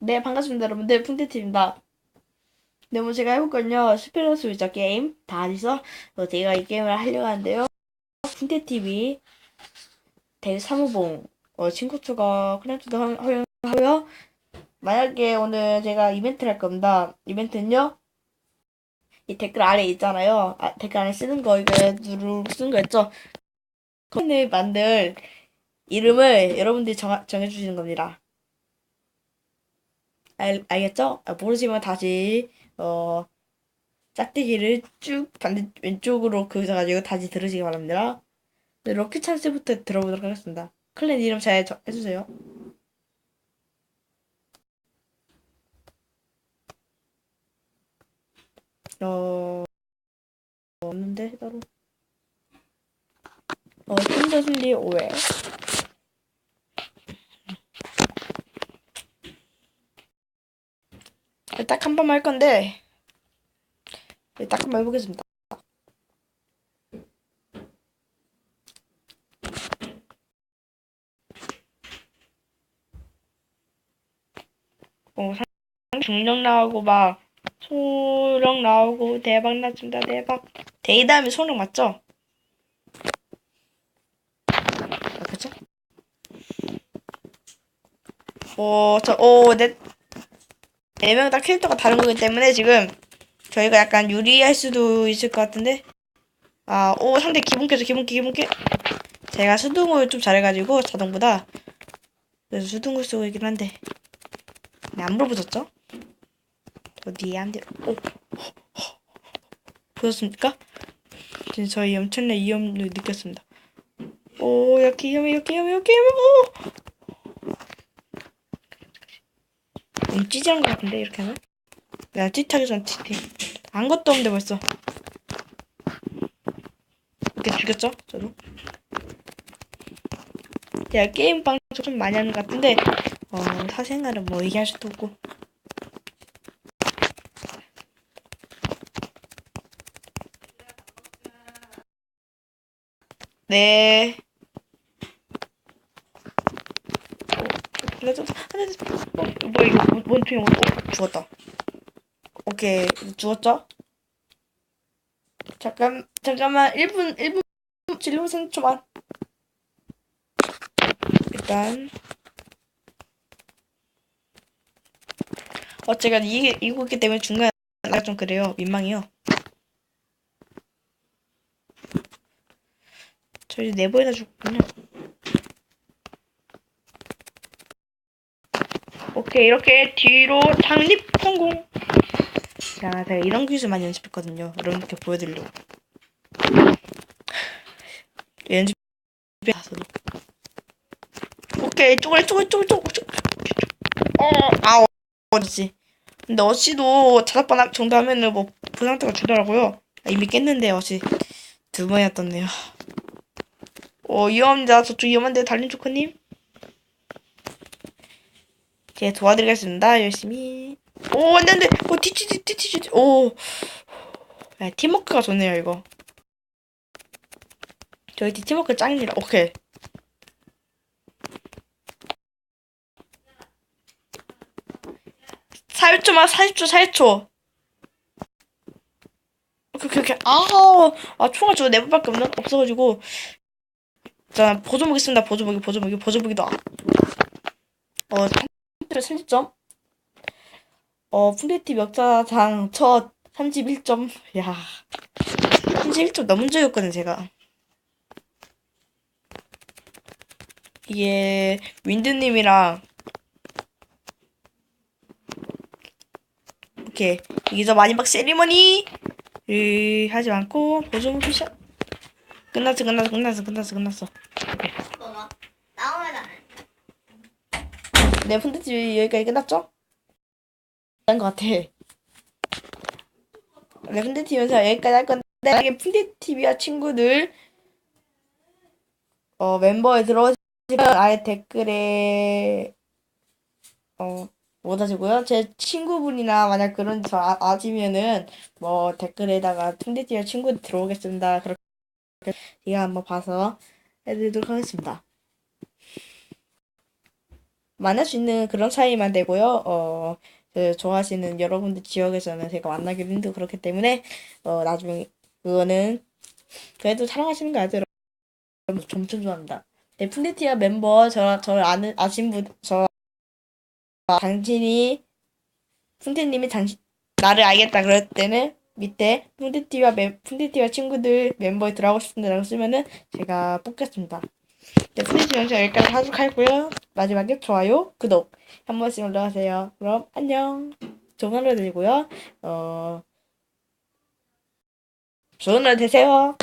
네, 반갑습니다, 여러분들. 푼테티입니다. 네, 뭐 제가 해볼 건요. 스피러스 위저 게임 다 아시죠? 어, 제가 이 게임을 하려고 하는데요. 푼테TV 대 사무봉 어, 친구 추가 클랜트도 허용하고요. 만약에 오늘 제가 이벤트를 할 겁니다. 이벤트는요. 이 댓글 아래 있잖아요. 아, 댓글 안에 쓰는 거 이거 누르 쓰는 거 있죠? 컨을 만들 이름을 여러분들이 정, 정해주시는 겁니다. 알, 알겠죠? 아, 모르시면 다시 어 짝대기를 쭉 반대 왼쪽으로 그려가지고 다시 들으시기 바랍니다. 네, 럭키 찬스부터 들어보도록 하겠습니다. 클랜 이름 잘 저- 해주세요. 어 없는데 따로 어 팀저 승리 5회 딱 한 번만 할 건데 딱 한 번 해보겠습니다. 어, 상- 중력 나오고 막 소력 나오고 대박 났습니다. 대박. 대이 다음에 소력 맞죠? 아, 그쵸? 어, 저, 어, 네, 네 명 다 캐릭터가 다른 거기 때문에 지금 저희가 약간 유리할 수도 있을 것 같은데. 아, 오, 상대 기본캐죠, 기본캐, 기본캐. 제가 수동을 좀 잘해가지고, 자동보다. 그래서 수동을 쓰고 있긴 한데. 네, 안 물어보셨죠? 어디에 안 돼. 오, 보셨습니까? 지금 저희 엄청난 위험을 느꼈습니다. 오, 이렇게 위험해, 이렇게 위험해! 찌질한 것 같은데, 이렇게 하면? 내가 찌하기 전 찌, 아무것도 없는데 벌써. 이렇게 죽였죠? 저도. 제가 게임 방송 좀 많이 하는 것 같은데, 어, 사생활은 뭐 얘기할 수도 없고. 네. 어, 레전 하나 어, 뭐 이거 뭐- 뭔 투영? 어, 죽었다. 오케이 죽었죠? 잠깐 잠깐만 1분 1분 1분 3초만. 일단 어 제가 이 이고 있기 때문에 중간에 좀 그래요 민망해요. 저 이제 네 번이나 죽군요. 오케이 이렇게 뒤로 착립 성공. 자, 제가 이런 기술 많이 연습했거든요. 여러분께 보여드리려고. 연습. 오케이 쪼글 쪼글 쪼글 쪼글. 어, 아, 어지. 근데 어시도 다섯 번 정도 하면은 뭐 부상태가 주더라고요. 아, 이미 깼는데 어시 두 번이나 떴네요. 어, 위험합니다. 저쪽 위험한데 달린 조커님. 제가 도와드리겠습니다. 열심히. 오, 안 돼, 안 돼. 오, 티치, 티치. 오. 야, 팀워크가 좋네요, 이거. 저희 팀 팀워크 짱입니다. 오케이. (40초만) (40초) (40초) 오케이 오케이 아우 아 총알 저거 네 번밖에 없나 없어가지고 자 보조무기 씁니다 보조무기 보조무기 보조무기도 어 30점 어, 푼데티 역사상 첫 31점. 야. 31점 넘은 적이 없거든, 제가. 이게, 윈드님이랑, 오케이. 여기서 마지막 세리머니! 를 하지 않고, 보조무 피샷. 끝났어, 끝났어, 끝났어, 끝났어, 끝났어. 뭐뭐 나오면 안 해. 네, 푼데티 여기까지 끝났죠? 것 같아. 네, 푼데티면서 여기까지 할 건데, 만약에 푼데티비와 친구들, 어, 멤버에 들어오시면 아예 댓글에, 어, 못 하시고요. 제 친구분이나 만약 그런 저 아, 아시면은, 뭐, 댓글에다가 푼데티와 친구 들어오겠습니다. 그렇게 제가 한번 봐서 해드리도록 하겠습니다. 만날 수 있는 그런 사이만 되고요. 어, 그 좋아하시는 여러분들 지역에서는 제가 만나기도 힘들고 그렇기 때문에 어, 나중에 그거는 그래도 사랑하시는 거? 여러분 엄청 좋아합니다. 네, 푼데티아 멤버 저 저를 아는 아신 분 저 당신이 푼데님이 당신 나를 알겠다 그럴 때는 밑에 푼데티와 멤 푼데티와 친구들 멤버에 들어가고 싶은데라고 쓰면은 제가 뽑겠습니다. 네, 푼데티 영상 여기까지 하도록 하고요. 마지막에 좋아요, 구독 한 번씩 올라가세요. 그럼 안녕. 좋은 하루 되고요. 어 좋은 하루 되세요.